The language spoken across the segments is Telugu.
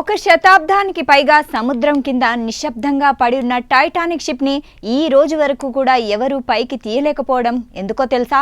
ఒక శతాబ్దానికి పైగా సముద్రం కింద నిశ్శబ్దంగా పడి ఉన్న టైటానిక్ షిప్ని ఈ రోజు వరకు కూడా ఎవరు పైకి తీయలేకపోవడం ఎందుకో తెలుసా?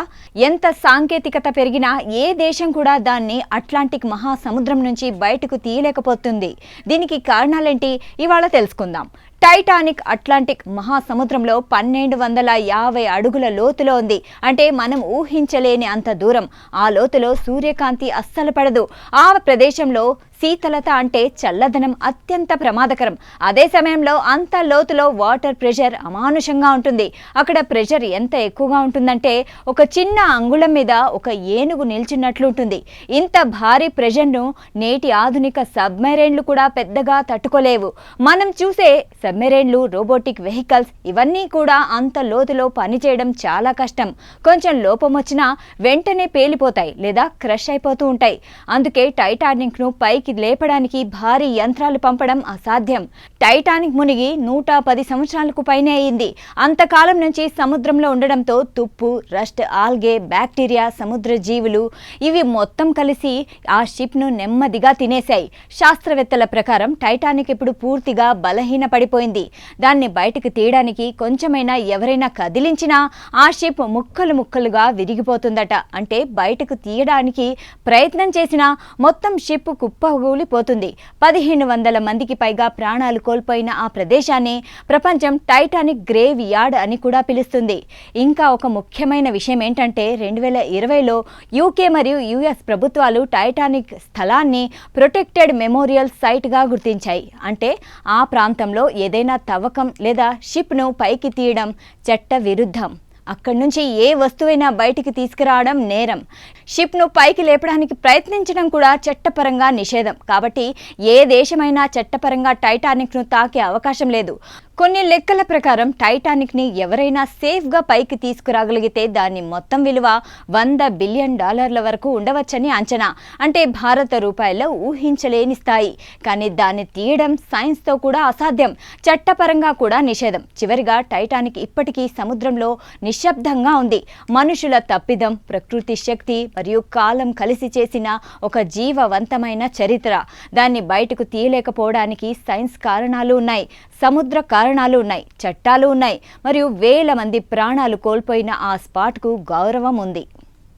ఎంత సాంకేతికత పెరిగినా ఏ దేశం కూడా దాన్ని అట్లాంటిక్ మహాసముద్రం నుంచి బయటకు తీయలేకపోతుంది. దీనికి కారణాలేంటి? ఇవాళ తెలుసుకుందాం. టైటానిక్ అట్లాంటిక్ మహాసముద్రంలో పన్నెండు వందల యాభై అడుగుల లోతులో ఉంది. అంటే మనం ఊహించలేని అంత దూరం. ఆ లోతులో సూర్యకాంతి అస్సలు పడదు. ఆ ప్రదేశంలో శీతలత అంటే చల్లదనం అత్యంత ప్రమాదకరం. అదే సమయంలో అంత లోతులో వాటర్ ప్రెషర్ అమానుషంగా ఉంటుంది. అక్కడ ప్రెషర్ ఎంత ఎక్కువగా ఉంటుందంటే ఒక చిన్న అంగుళం మీద ఒక ఏనుగు నిల్చున్నట్లు ఉంటుంది. ఇంత భారీ ప్రెషర్ను నేటి ఆధునిక సబ్మెరైన్లు కూడా పెద్దగా తట్టుకోలేవు. మనం చూసే సబ్మెరైన్లు రోబోటిక్ వెహికల్స్ ఇవన్నీ కూడా అంత లోతులో పనిచేయడం చాలా కష్టం. కొంచెం లోపం వచ్చినా వెంటనే పేలిపోతాయి లేదా క్రష్ అయిపోతూ ఉంటాయి. అందుకే టైటానిక్ను పైకి లేపడానికి భారీ యంత్రాలు పంపడం అసాధ్యం. టైటానిక్ మునిగి నూట పది సంవత్సరాలకు పైనే అయింది. అంతకాలం నుంచి సముద్రంలో ఉండడంతో తుప్పు రస్ట్ ఆల్గే బ్యాక్టీరియా సముద్ర జీవులు ఇవి మొత్తం కలిసి ఆ షిప్ను నెమ్మదిగా తినేశాయి. శాస్త్రవేత్తల ప్రకారం టైటానిక్ ఇప్పుడు పూర్తిగా బలహీన పడిపోయింది దాన్ని బయటకు తీయడానికి కొంచెమైనా ఎవరైనా కదిలించినా ఆ షిప్ ముక్కలు ముక్కలుగా విరిగిపోతుందట. అంటే బయటకు తీయడానికి ప్రయత్నం చేసినా మొత్తం షిప్ కుప్ప కూలిపోతుంది పదిహేను వందల మందికి పైగా ప్రాణాలు కోల్పోయిన ఆ ప్రదేశాన్ని ప్రపంచం టైటానిక్ గ్రేవ్ యార్డ్ అని కూడా పిలుస్తుంది. ఇంకా ఒక ముఖ్యమైన విషయం ఏంటంటే రెండు వేల ఇరవైలో యూకే మరియు యుఎస్ ప్రభుత్వాలు టైటానిక్ స్థలాన్ని ప్రొటెక్టెడ్ మెమోరియల్ సైట్గా గుర్తించాయి. అంటే ఆ ప్రాంతంలో ఏదైనా తవ్వకం లేదా షిప్ను పైకి తీయడం చట్ట విరుద్ధం అక్కడి నుంచి ఏ వస్తువైనా బయటికి తీసుకురావడం నేరం. షిప్ను పైకి లేపడానికి ప్రయత్నించడం కూడా చట్టపరంగా నిషేధం. కాబట్టి ఏ దేశమైనా చట్టపరంగా టైటానిక్ను తాకే అవకాశం లేదు. కొన్ని లెక్కల ప్రకారం టైటానిక్ని ఎవరైనా సేఫ్గా పైకి తీసుకురాగలిగితే దాని మొత్తం విలువ వంద బిలియన్ డాలర్ల వరకు ఉండవచ్చని అంచనా. అంటే భారత రూపాయల్లో ఊహించలేని స్థాయి. కానీ దాన్ని తీయడం సైన్స్తో కూడా అసాధ్యం. చట్టపరంగా కూడా నిషేధం. చివరిగా టైటానిక్ ఇప్పటికీ సముద్రంలో నిశ్శబ్దంగా ఉంది. మనుషుల తప్పిదం ప్రకృతి శక్తి మరియు కాలం కలిసి చేసిన ఒక జీవవంతమైన చరిత్ర. దాన్ని బయటకు తీయలేకపోవడానికి సైన్స్ కారణాలు ఉన్నాయి. సముద్ర కారణాలు ఉన్నాయి చట్టాలు ఉన్నాయి మరియు వేల మంది ప్రాణాలు కోల్పోయిన ఆ స్పాట్కు గౌరవం ఉంది.